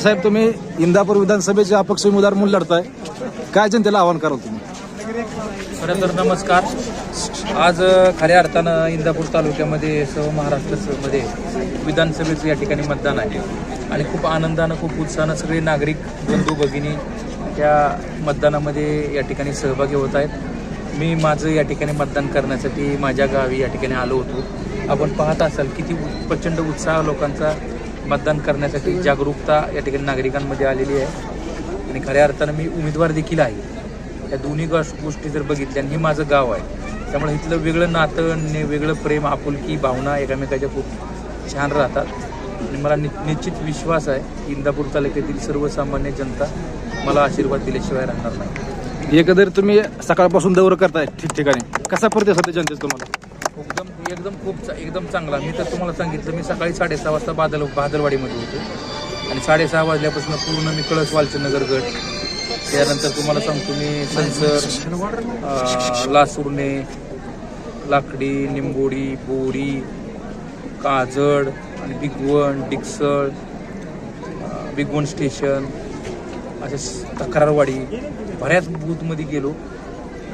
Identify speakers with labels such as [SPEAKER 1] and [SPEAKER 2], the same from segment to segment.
[SPEAKER 1] साहेब तुम्ही इंदापूर विधानसभेचे अपक्ष उमेदवार म्हणून लढताय. काय जनतेला आव्हान कराल तुम्ही?
[SPEAKER 2] खरं तर नमस्कार. आज खऱ्या अर्थानं इंदापूर तालुक्यामध्ये सर्व महाराष्ट्रामध्ये विधानसभेचं या ठिकाणी मतदान आहे. आणि खूप आनंदानं खूप उत्साहानं सगळे नागरिक बंधू भगिनी त्या मतदानामध्ये या ठिकाणी सहभागी होत आहेत. मी माझं या ठिकाणी मतदान करण्यासाठी माझ्या गावी या ठिकाणी आलो होतो. आपण पाहत असाल किती प्रचंड उत्साह लोकांचा मतदान करण्यासाठी जागरूकता या ठिकाणी नागरिकांमध्ये आलेली आहे. आणि खऱ्या अर्थानं मी उमेदवार देखील आहे. या दोन्ही गोष्टी जर बघितल्या आणि हे माझं गाव आहे त्यामुळे इथलं वेगळं नातं ने वेगळं प्रेम आपुलकी भावना एकामेकाच्या खूप छान राहतात. आणि मला नि निश्चित विश्वास आहे की इंदापूर तालुक्यातील सर्वसामान्य जनता मला आशीर्वाद दिल्याशिवाय राहणार नाही.
[SPEAKER 1] एकंदर तुम्ही सकाळपासून दौरा करताय ठिकठिकाणी. कसा प्रतिसाद आहे जनतेचा तुम्हाला?
[SPEAKER 2] एकदम एकदम खूप चा- एकदम चांगला. मी तर तुम्हाला सांगितलं मी सकाळी साडेसहा वाजता बादल बादलवाडीमध्ये होतो. आणि साडेसहा वाजल्यापासून पूर्ण मी कळस वालचंदनगर गट. त्यानंतर तुम्हाला सांगतो मी संसर अं, लासुर्णे लाकडी निंबोडी बोरी काजळ आणि बिगवण डिक्सळ बिगवण स्टेशन अशा तक्रारवाडी. बऱ्याच बूथमध्ये गेलो.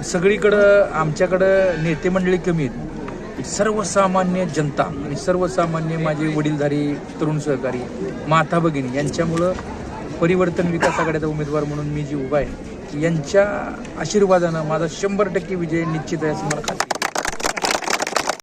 [SPEAKER 2] सगळीकडं आमच्याकडं नेते मंडळी कमी आहेत. सर्वसामान्य जनता आणि सर्वसामान्य माझे वडीलधारी तरुण सहकारी माता भगिनी यांच्यामुळं परिवर्तन विकास आघाड्याचा उमेदवार म्हणून मी जी उभा आहे यांच्या आशीर्वादानं माझा शंभर टक्के विजय निश्चित आहे असं मला खात्री